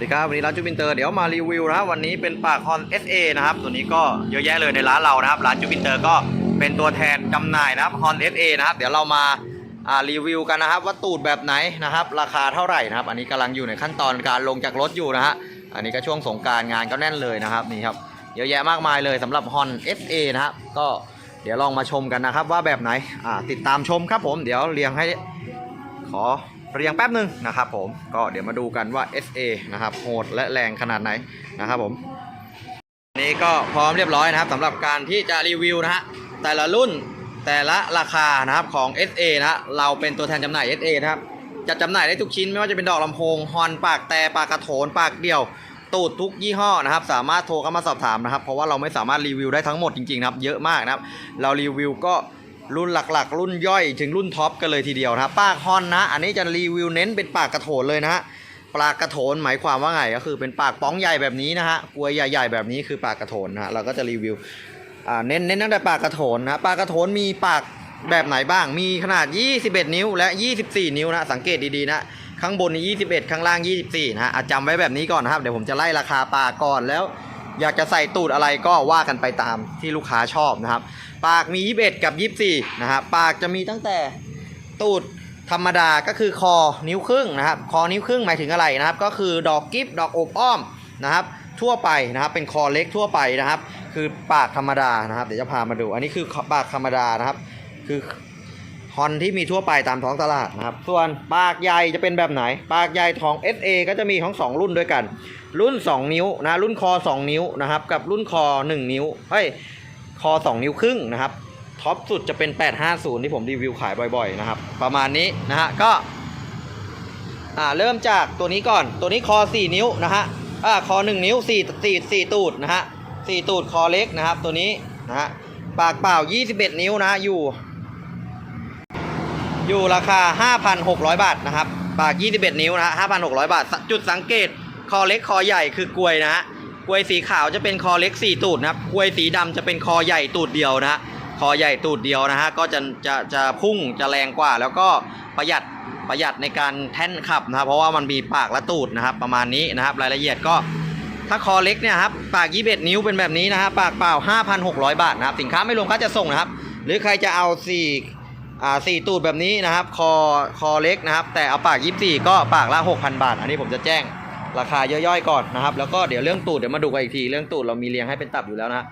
สวัสดีครับวันนี้ร้านจูบินเตอร์เดี๋ยวมารีวิวนะครับวันนี้เป็นปากฮอน SA นะครับตัวนี้ก็เยอะแยะเลยในร้านเรานะครับร้านจูบินเตอร์ก็เป็นตัวแทนจำหน่ายนะครับฮอน SA นะครับเดี๋ยวเรามาอ่ารีวิวกันนะครับว่าตูดแบบไหนนะครับราคาเท่าไหร่นะครับอันนี้กำลังอยู่ในขั้นตอนการลงจากรถอยู่นะฮะอันนี้ก็ช่วงสงการงานก็แน่นเลยนะครับนี่ครับเยอะแยะมากมายเลยสำหรับฮอน SA นะครับก็เดี๋ยวลองมาชมกันนะครับว่าแบบไหนอ่าติดตามชมครับผมเดี๋ยวเรียงให้ขอ เรียงแป๊บหนึ่งนะครับผมก็เดี๋ยวมาดูกันว่า SA นะครับโหดและแรงขนาดไหนนะครับผมนนี้ก็พร้อมเรียบร้อยนะครับสำหรับการที่จะรีวิวนะฮะแต่ละรุ่นแต่ละราคานะครับของ SA นะฮะเราเป็นตัวแทนจำหน่าย SA นะครับจะจำหน่ายได้ทุกชิ้นไม่ว่าจะเป็นดอกลำโพงฮอนปากแต่ปากกระโถนปากเดี่ยวตูดทุกยี่ห้อนะครับสามารถโทรเข้ามาสอบถามนะครับ เพราะว่าเราไม่สามารถรีวิวได้ทั้งหมดจริงๆนะครับเยอะมากนะครับ เรารีวิวก็ รุ่นหลักๆ รุ่นย่อยถึงรุ่นท็อปกันเลยทีเดียวนะครับปากฮอนนะ อันนี้จะรีวิวเน้นเป็นปากกระโถนเลยนะฮะปากกระโถนหมายความว่าไงก็คือเป็นปากป้องใหญ่แบบนี้นะฮะกลวยใหญ่ ๆ แบบนี้คือปากกระโถนนะฮะเราก็จะรีวิวเน้นเน้นตั้งแต่ปากกระโถนนะปากกระโถนมีปากแบบไหนบ้างมีขนาด 21 นิ้วและ 24 นิ้วนะสังเกตดีๆนะข้างบน 21 ข้างล่าง 24นะฮะจำไว้แบบนี้ก่อนนะครับเดี๋ยวผมจะไล่ราคาปลาก่อนแล้ว อยากจะใส่ตูดอะไรก็ว่ากันไปตามที่ลูกค้าชอบนะครับ ปากมี 21 กับ 24 นะครับ ปากจะมีตั้งแต่ตูดธรรมดาก็คือคอนิ้วครึ่งนะครับ คอนิ้วครึ่งหมายถึงอะไรนะครับ ก็คือดอกกิฟดอกอบอ้อมนะครับ ทั่วไปนะครับเป็นคอเล็กทั่วไปนะครับ คือปากธรรมดานะครับ เดี๋ยวจะพามาดู อันนี้คือปากธรรมดานะครับ คือฮอนที่มีทั่วไปตามท้องตลาดนะครับ ส่วนปากใหญ่จะเป็นแบบไหน ปากใหญ่ของ SA ก็จะมีทั้งสองรุ่นด้วยกัน รุ่น 2 นิ้วนะรุ่นคอ 2 นิ้วนะครับกับรุ่นคอ 1 นิ้วเฮ้ยคอ 2 นิ้วครึ่งนะครับท็อปสุดจะเป็น 850 ที่ผมรีวิวขายบ่อยๆนะครับประมาณนี้นะฮะก็อ่าเริ่มจากตัวนี้ก่อนตัวนี้คอ 4 นิ้วนะฮะอ่าคอ 1 นิ้ว4 4 4ตูดนะฮะ4ตูดคอเล็กนะครับตัวนี้นะฮะปากเปล่า 21 นิ้วนะอยู่ อยู่ราคา 5,600 บาทนะครับปาก 21 นิ้วนะฮะ5,600 บาท จุดสังเกต คอเล็กคอใหญ่คือกลวยนะฮะกลวยสีขาวจะเป็นคอเล็ก4ตูดนะครับกลวยสีดำจะเป็นคอใหญ่ตูดเดียวนะฮะคอใหญ่ตูดเดียวนะฮะก็จะจะจะพุ่งจะแรงกว่า แล้วก็ประหยัดประหยัดในการแท่นขับนะครับเพราะว่ามันมีปากและตูดนะครับประมาณนี้นะครับ รายละเอียดก็ถ้าคอเล็กเนี่ยครับปาก 21 นิ้วเป็นแบบนี้นะฮะปากเปล่า 5,600 บาทนะครับสินค้าไม่รวมค่าจะส่งนะครับ หรือใครจะเอาสี่อ่าสี่ตูดแบบนี้นะครับ คอคอเล็กนะครับ แต่เอาปากยี่สี่ก็ปากละ 6,000 บาท อันนี้ผมจะแจ้ง ราคาย่อยๆก่อนนะครับ แล้วก็เดี๋ยวเรื่องตูดเดี๋ยวมาดูกันอีกทีเรื่องตูดเรามีเรียงให้เป็นตับอยู่แล้วนะ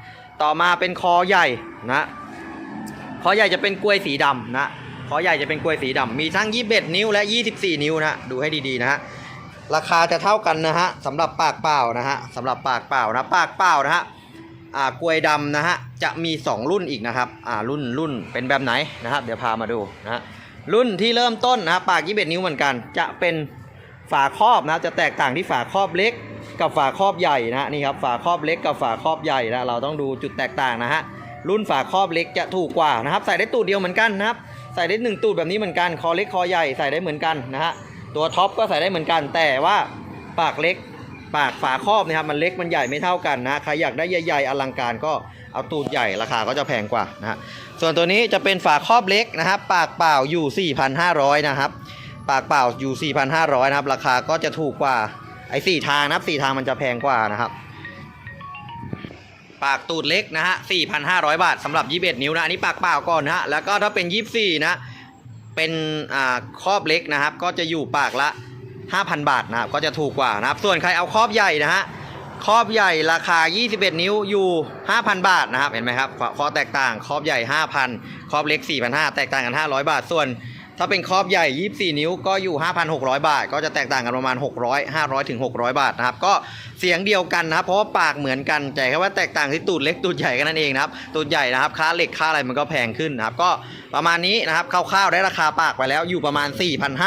ต่อมาเป็นคอใหญ่นะคอใหญ่จะเป็นกล้วยสีดำนะคอใหญ่จะเป็นกล้วยสีดำมีทั้ง 21 นิ้วและ 24 นิ้วนะดูให้ดีๆนะฮะราคาจะเท่ากันนะฮะสำหรับปากเปล่านะฮะสำหรับปากเปล่านะปากเปล่านะฮะอ่ากล้วยดำนะฮะจะมี 2 รุ่นอีกนะครับอ่ารุ่นรุ่นเป็นแบบไหนนะครับ เดี๋ยวพามาดูนะฮะรุ่นที่เริ่มต้นนะครับปาก 21 นิ้วเหมือนกัน จะเป็น ฝาครอบนะจะแตกต่างที่ฝาครอบเล็กกับฝาครอบใหญ่นะนี่ครับฝาครอบเล็กกับฝาครอบใหญ่นะเราต้องดูจุดแตกต่างนะฮะรุ่นฝาครอบเล็กจะถูกกว่านะครับ ใส่ได้ตูดเดียวเหมือนกันนะครับใส่ได้หนึ่งตูดแบบนี้เหมือนกันคอเล็กคอใหญ่ใส่ได้เหมือนกันนะฮะตัวท็อปก็ใส่ได้เหมือนกัน แต่ว่าปากเล็กปากฝาครอบนะครับมันเล็กมันใหญ่ไม่เท่ากันนะใครอยากได้ใหญ่ๆอลังการก็เอาตูดใหญ่ราคาก็จะแพงกว่านะฮะส่วนตัวนี้จะเป็นฝาครอบเล็กนะครับ ปากเปล่าอยู่ 4,500 นะครับ ปากเปล่าอยู่ 4,500 นะครับ ราคาก็จะถูกกว่าไอ้สี่ทางนะครับสี่ทางมันจะแพงกว่านะครับ ปากตูดเล็กนะฮะ 4,500 บาทสำหรับ 21 นิ้วนะ อันนี้ปากเปล่าก่อนนะฮะ แล้วก็ถ้าเป็น 24 นะ เป็นอ่าครอบเล็กนะครับ ก็จะอยู่ปากละ 5,000 บาทนะครับ ก็จะถูกกว่านะครับ ส่วนใครเอาครอบใหญ่นะฮะครอบใหญ่ราคา 21 นิ้วอยู่ 5,000 บาทนะครับ เห็นไหมครับขข้อแตกต่างครอบใหญ่ 5,000ครอบเล็ก 4,500 แตกต่างกัน 500 บาท ส่วน ถ้าเป็นครอบใหญ่ 24 นิ้วก็อยู่ 5,600 บาท ก็จะแตกต่างกันประมาณ 600 500ถึง600 บาทนะครับ ก็เสียงเดียวกันนะครับ เพราะว่าปากเหมือนกันแต่แค่ว่าแตกต่างที่ตูดเล็กตูดใหญ่กันนั่นเองนะครับ ตูดใหญ่นะครับ ค่าเหล็กค่าอะไรมันก็แพงขึ้นนะครับ ก็ประมาณนี้นะครับ คร่าวๆได้ราคาปากไปแล้วอยู่ประมาณ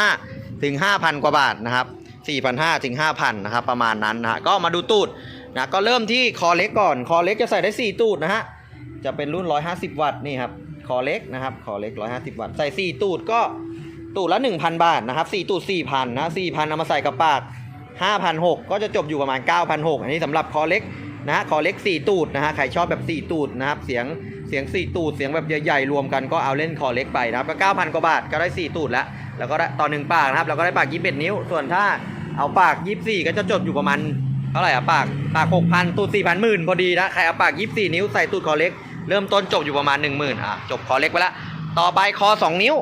4,500ถึง5,000 กว่าบาทนะครับ 4,500ถึง5,000นะครับ ประมาณนั้นนะฮะก็มาดูตูดนะ ก็เริ่มที่คอเล็กก่อน คอเล็กจะใส่ได้ 4 ตูดนะฮะ จะเป็นรุ่น 150 วัตต์นี่ครับ คอเล็กนะครับคอเล็ก 150 วัตต์ ใส่ 4 ตูดก็ตูดละ 1,000 บาทนะครับ4ตูด 4,000 นะ 4,000เอามาใส่กับปาก5,600ก็จะจบอยู่ประมาณ9,600อันนี้สำหรับคอเล็กนะฮะคอเล็ก 4 ตูดนะฮะใครชอบแบบ 4 ตูดนะครับเสียงเสียง 4 ตูดเสียงแบบใหญ่ๆรวมกันก็เอาเล่นคอเล็กไปนะครับก็9,000กว่าบาทก็ได้ 4 ตูดแล้วแล้วก็ได้ต่อหนึ่งปากนะครับแล้วก็ได้ปาก21นิ้ว ส่วนถ้าเอาปากยี่สี่ก็จะจบอยู่ประมาณเท่าไหร่อะปากปากหกพันตูดสี่พันหมื่นพอดีนะใครเอาปากยี่สี่นิ้วใส่ตูดคอเล็ก เริ่มต้นจบอยู่ประมาณหนึ่งหมื่นอะจบคอเล็กไปละต่อไปคอสองนิ้ว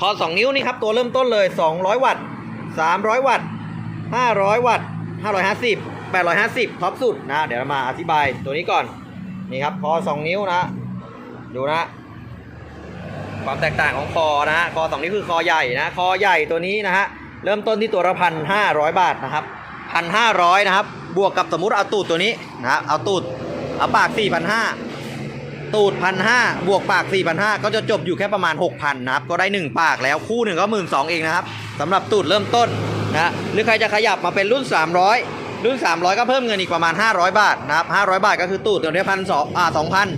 คอ 2 นิ้วนี่ครับ ตัวเริ่มต้นเลย 200 วัตต์ 300 วัตต์ 500 วัตต์ 550 850ท็อปสุดนะ เดี๋ยวมาอธิบายตัวนี้ก่อน นี่ครับคอ 2 นิ้วนะ ดูนะ ความแตกต่างของคอนะฮะคอ 2 นิ้วคือคอใหญ่นะ คอใหญ่ตัวนี้นะฮะ เริ่มต้นที่ตัวละพันห้าร้อยบาทนะครับพันห้าร้อยนะครับ บวกกับสมมุติเอาตูดตัวนี้นะฮะเอาตูดเอาปากสี่พันห้า ตูดพันห้าบวกปาก 4 5 0 0 ก็จะจบอยู่แค่ประมาณ 6,000 นะครับ ก็ได้ 1 ปากแล้วคู่หนึ่งก็หมื่นสองเองนะครับสำหรับตูดเริ่มต้นนะหรือใครจะขยับมาเป็นรุ่น 300 รุ่น 300 ก็เพิ่มเงินอีกประมาณ 500 บาทนะครับ500 บาทก็คือตูดตัวนี้พันสองอ่าสองพัน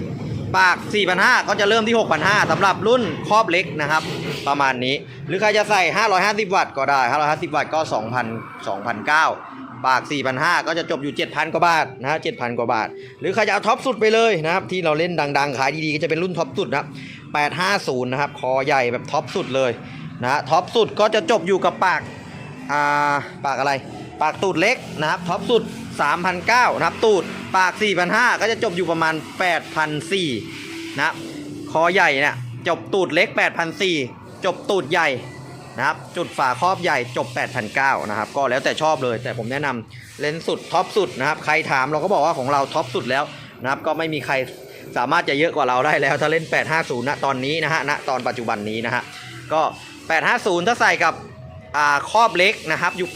ปาก 4,500 ก็จะเริ่มที่ 6,500สำหรับรุ่นครอบเล็กนะครับ ประมาณนี้ หรือใครจะใส่ 550 วัตต์ก็ได้ 550 วัตต์ก็ 2,000 2,900 ปาก 4,500 ก็จะจบอยู่ 7,000 กว่าบาทนะฮะ7,000 กว่าบาท หรือใครจะเอาท็อปสุดไปเลยนะครับ ที่เราเล่นดัง ๆ ขายดีๆ ก็จะเป็นรุ่นท็อปสุดนะครับ850 นะครับ คอใหญ่แบบท็อปสุดเลยนะท็อปสุดก็จะจบอยู่กับปาก อ่า ปากอะไร ปากตูดเล็กนะครับ ท็อปสุด 3,900 นะครับ ตูด ปาก 4,500 ก็จะจบอยู่ประมาณ 8,400 นะครับคอใหญ่เนี่ยจบตูดเล็ก 8,400 จบตูดใหญ่ นะครับ จุดฝาครอบใหญ่จบ8,900นะครับ ก็แล้วแต่ชอบเลย แต่ผมแนะนำเลนส์สุดท็อปสุดนะครับ ใครถามเราก็บอกว่าของเราท็อปสุดแล้วนะครับ ก็ไม่มีใครสามารถจะเยอะกว่าเราได้แล้ว ถ้าเล่น 850ณตอนนี้นะฮะณตอนปัจจุบันนี้นะฮะ ก็ 850 ถ้าใส่กับครอบเล็กนะครับ อยู่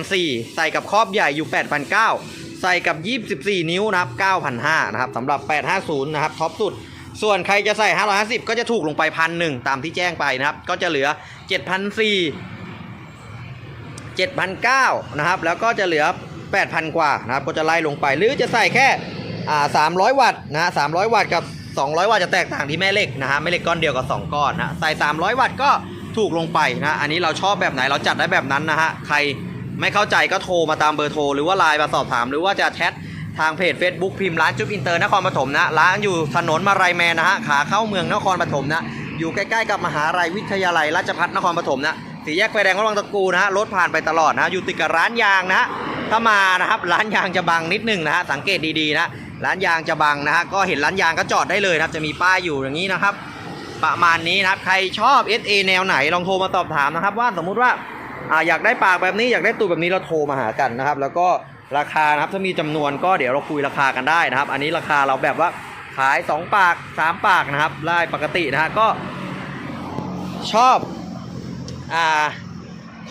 8,400ใส่กับครอบใหญ่อยู่8,900ใส่กับ 24 นิ้วนะครับ 9,500นะครับสำหรับ 850 นะครับท็อปสุด ส่วนใครจะใส่ 550 ก็จะถูกลงไปพันหนึ่งตามที่แจ้งไปนะครับ ก็จะเหลือ 7,400 7,900นะครับ แล้วก็จะเหลือ 8,000 กว่านะครับ ก็จะไล่ลงไป หรือจะใส่แค่อ่า300 วัตต์นะฮะ300 วัตต์กับ 200 วัตต์จะแตกต่างที่แม่เหล็กนะฮะ แม่เหล็กก้อนเดียวกับ 2 ก้อนนะ ใส่ 300 วัตต์ก็ถูกลงไปนะ อันนี้เราชอบแบบไหนเราจัดได้แบบนั้นนะฮะ ใครไม่เข้าใจก็โทรมาตามเบอร์โทร หรือว่าไลน์มาสอบถาม หรือว่าจะแชท ทางเพจ Facebook พิมพ์ร้านจุ๊บอินเตอร์นครปฐมนะ ร้านอยู่ถนนมาลายแมนนะฮะ ขาเข้าเมืองนครปฐมนะ อยู่ใกล้ๆกับมหาลัยวิทยาลัยราชภัฏนครปฐมนะสี่แยกไฟแดงวังตะกูนะฮะ รถผ่านไปตลอดนะ อยู่ติดกับร้านยางนะ ถ้ามานะครับ ร้านยางจะบังนิดนึงนะฮะ สังเกตดีๆนะ ร้านยางจะบังนะฮะ ก็เห็นร้านยางก็จอดได้เลยนะครับ จะมีป้ายอยู่อย่างนี้นะครับ ประมาณนี้นะครับ ใครชอบ SA แนวไหน ลองโทรมาสอบถามนะครับ ว่าสมมุติว่าอ่าอยากได้ปากแบบนี้ อยากได้ตูดแบบนี้ เราโทรมาหากันนะครับ แล้วก็ ราคานะครับถ้ามีจำนวนก็เดี๋ยวเราคุยราคากันได้นะครับ อันนี้ราคาเราแบบว่าขาย 2 ปาก 3 ปากนะครับไล่ปกตินะฮะก็ชอบอ่า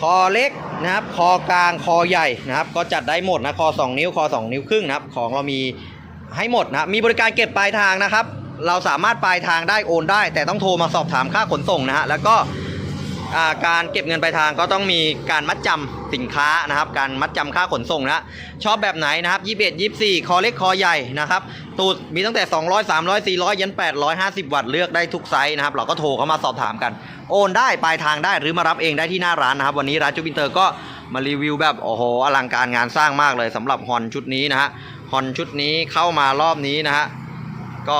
คอเล็กนะครับคอกลางคอใหญ่นะครับ ก็จัดได้หมดนะคอ 2 นิ้วคอ 2 นิ้วครึ่งนะครับของเรามีให้หมดนะมีบริการเก็บปลายทางนะครับ เราสามารถปลายทางได้โอนได้ แต่ต้องโทรมาสอบถามค่าขนส่งนะฮะแล้วก็ การเก็บเงินปลายทางก็ต้องมีการมัดจำสินค้านะครับ การมัดจำค่าขนส่งนะชอบแบบไหนนะครับ21 24 คอเล็กคอใหญ่นะครับตูดมีตั้งแต่ 200 300 400 ยัน 850 วัตต์เลือกได้ทุกไซส์นะครับ เราก็โทรเข้ามาสอบถามกัน โอนได้ปลายทางได้หรือมารับเองได้ที่หน้าร้านนะครับ วันนี้ร้านจูบินเตอร์ก็มารีวิวแบบโอ้โหอลังการงานสร้างมากเลยสำหรับฮอนชุดนี้นะฮะฮอนชุดนี้เข้ามารอบนี้นะฮะก็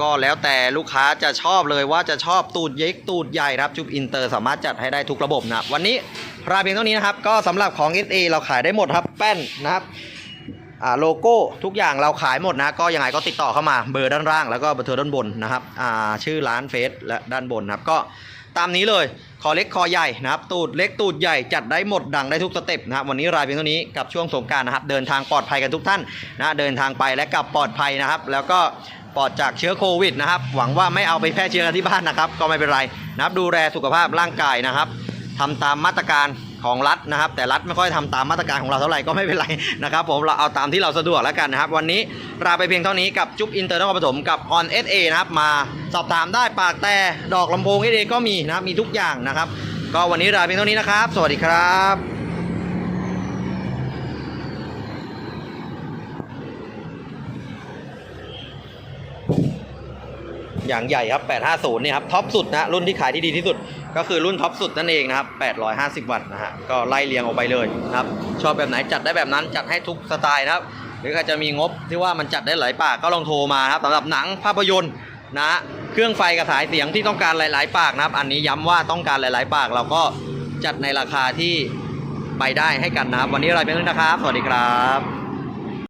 ก็แล้วแต่ลูกค้าจะชอบเลยว่าจะชอบตูดเย็กตูดใหญ่ครับจุบอินเตอร์สามารถจัดให้ได้ทุกระบบนะวันนี้ราเพียงเท่านี้นะครับ ก็สำหรับของ SA เราขายได้หมดครับแป้นนะครับอ่าโลโก้ทุกอย่างเราขายหมดนะ ก็ยังไงก็ติดต่อเข้ามาเบอร์ด้านล่างแล้วก็เบอร์โทรด้านบนนะครับอ่าชื่อร้านเฟซและด้านบนนะครับก็ตามนี้เลยคอเล็กคอใหญ่นะครับตูดเล็กตูดใหญ่จัดได้หมดดังได้ทุกสเต็ปนะครับวันนี้รายเพียงเท่านี้กับช่วงสงการนะครับเดินทางปลอดภัยกันทุกท่านนะเดินทางไปและกลับปลอดภัยนะครับ แล้วก็ ปลอดจากเชื้อโควิดนะครับ หวังว่าไม่เอาไปแพร่เชื้อกันที่บ้านนะครับ ก็ไม่เป็นไรนะครับดูแลสุขภาพร่างกายนะครับทำตามมาตรการของรัฐนะครับ แต่รัฐไม่ค่อยทำตามมาตรการของเราเท่าไหร่ก็ไม่เป็นไรนะครับ ผมเราเอาตามที่เราสะดวกแล้วกันนะครับ วันนี้ลาไปเพียงเท่านี้กับจุ๊บอินเตอร์นครปฐมกับ On SA นะครับ มาสอบถามได้ปากแต่ดอกลำโพง SA ก็มีนะครับมีทุกอย่างนะครับ ก็วันนี้ลาเพียงเท่านี้นะครับ สวัสดีครับ อย่างใหญ่ครับ 850เนี่ยครับท็อปสุดนะรุ่นที่ขายที่ดีที่สุด ก็คือรุ่นท็อปสุดนั่นเองนะครับ 850 วัตต์นะฮะก็ไล่เรียงออกไปเลยนะครับชอบแบบไหนจัดได้แบบนั้นจัดให้ทุกสไตล์นะครับ หรือใครจะมีงบที่ว่ามันจัดได้หลายปากก็ลองโทรมาครับสำหรับหนังภาพยนตร์นะเครื่องไฟกระสายเสียงที่ต้องการหลาย ๆ ปากนะครับ อันนี้ย้ำว่าต้องการหลาย ๆ ปากเราก็จัดในราคาที่ใบได้ให้กันนะครับ วันนี้เราเป็นเรื่องนะครับ สวัสดีครับ